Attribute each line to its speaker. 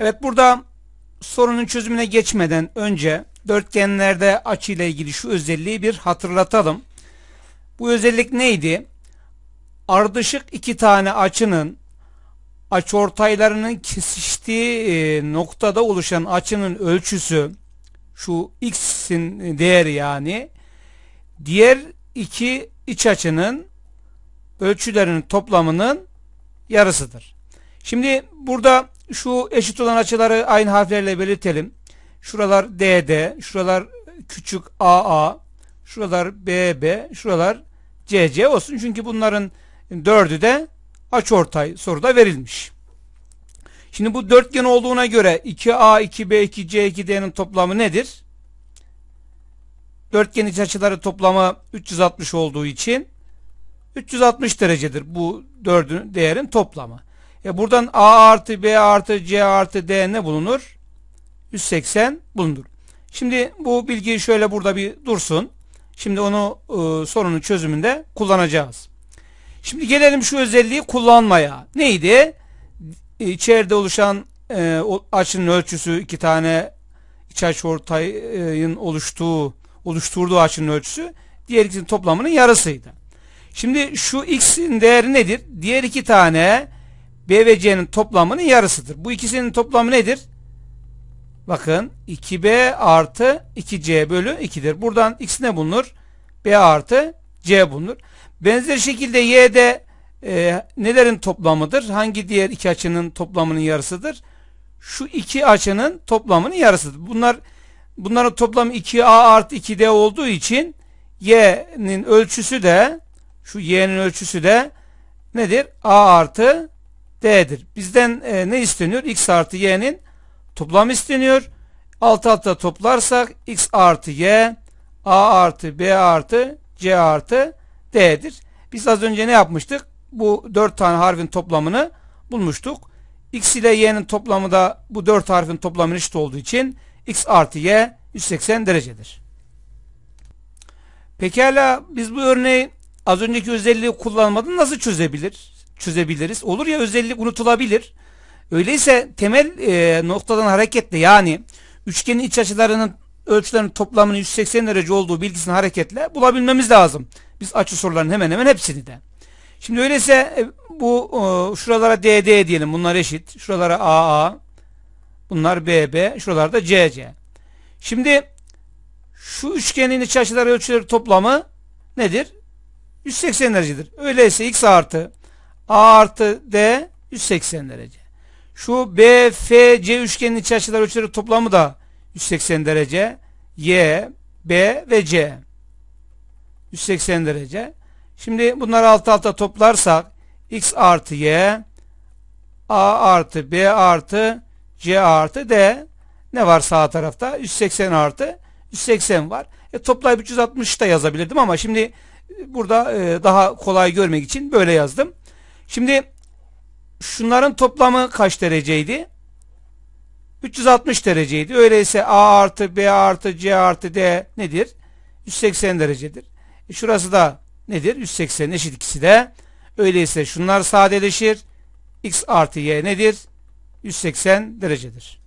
Speaker 1: Evet burada sorunun çözümüne geçmeden önce dörtgenlerde açı ile ilgili şu özelliği bir hatırlatalım. Bu özellik neydi? Ardışık iki tane açının açıortaylarının kesiştiği e, noktada oluşan açının ölçüsü şu x'in değeri yani diğer iki iç açının ölçülerinin toplamının yarısıdır. Şimdi burada şu eşit olan açıları aynı harflerle belirtelim. Şuralar DD, şuralar küçük AA, şuralar BB, şuralar CC olsun. Çünkü bunların dördü de açıortay soruda verilmiş. Şimdi bu dörtgen olduğuna göre 2A, 2B, 2C, 2D'nin toplamı nedir? Dörtgen iç açıları toplamı 360 olduğu için 360 derecedir bu dördün değerin toplamı. E buradan A artı B artı C artı D ne bulunur? 180 bulunur. Şimdi bu bilgi şöyle burada bir dursun. Şimdi onu e, sorunun çözümünde kullanacağız. Şimdi gelelim şu özelliği kullanmaya. Neydi? İçeride oluşan e, açının ölçüsü iki tane iç açıortayın oluştuğu oluşturduğu açının ölçüsü diğer ikisinin toplamının yarısıydı. Şimdi şu x'in değeri nedir? Diğer iki tane b ve c'nin toplamının yarısıdır. Bu ikisinin toplamı nedir? Bakın 2b artı 2c bölü 2'dir. Buradan x ne bulunur? b artı c bulunur. Benzer şekilde y'de e, nelerin toplamıdır? Hangi diğer iki açının toplamının yarısıdır? Şu iki açının toplamının yarısıdır. Bunlar bunların toplamı 2a artı 2d olduğu için y'nin ölçüsü de şu y'nin ölçüsü de nedir? a artı d'dir. Bizden e, ne isteniyor? x artı y'nin toplam isteniyor. Alt alta toplarsak x artı y a artı b artı c artı d'dir. Biz az önce ne yapmıştık? Bu dört tane harfin toplamını bulmuştuk. x ile y'nin toplamı da bu dört harfin toplamının eşit olduğu için x artı y 180 derecedir. Pekala biz bu örneği az önceki özelliği kullanmadan nasıl çözebilir? Çözebiliriz. Olur ya özellik unutulabilir. Öyleyse temel e, noktadan hareketle yani üçgenin iç açılarının ölçülerinin toplamının 180 derece olduğu bilgisini hareketle bulabilmemiz lazım. Biz açı soruların hemen hemen hepsini de. Şimdi öyleyse e, bu e, şuralara DD diyelim. Bunlar eşit. Şuralara AA. Bunlar BB. Şuralarda CC. Şimdi şu üçgenin iç açıları ölçüleri toplamı nedir? 180 derecedir. Öyleyse x artı a artı d 180 derece. Şu BFC üçgenin iç açıları ölçüleri toplamı da 180 derece. Y, B ve C. 180 derece. Şimdi bunları alt alta toplarsak x artı y a artı b artı c artı d ne var sağ tarafta? 180 artı 180 var. E, toplayıp 360 da yazabilirdim ama şimdi e, burada e, daha kolay görmek için böyle yazdım. Şimdi şunların toplamı kaç dereceydi? 360 dereceydi. Öyleyse A artı B artı C artı D nedir? 180 derecedir. E şurası da nedir? 180 eşit ikisi de. Öyleyse şunlar sadeleşir. X artı Y nedir? 180 derecedir.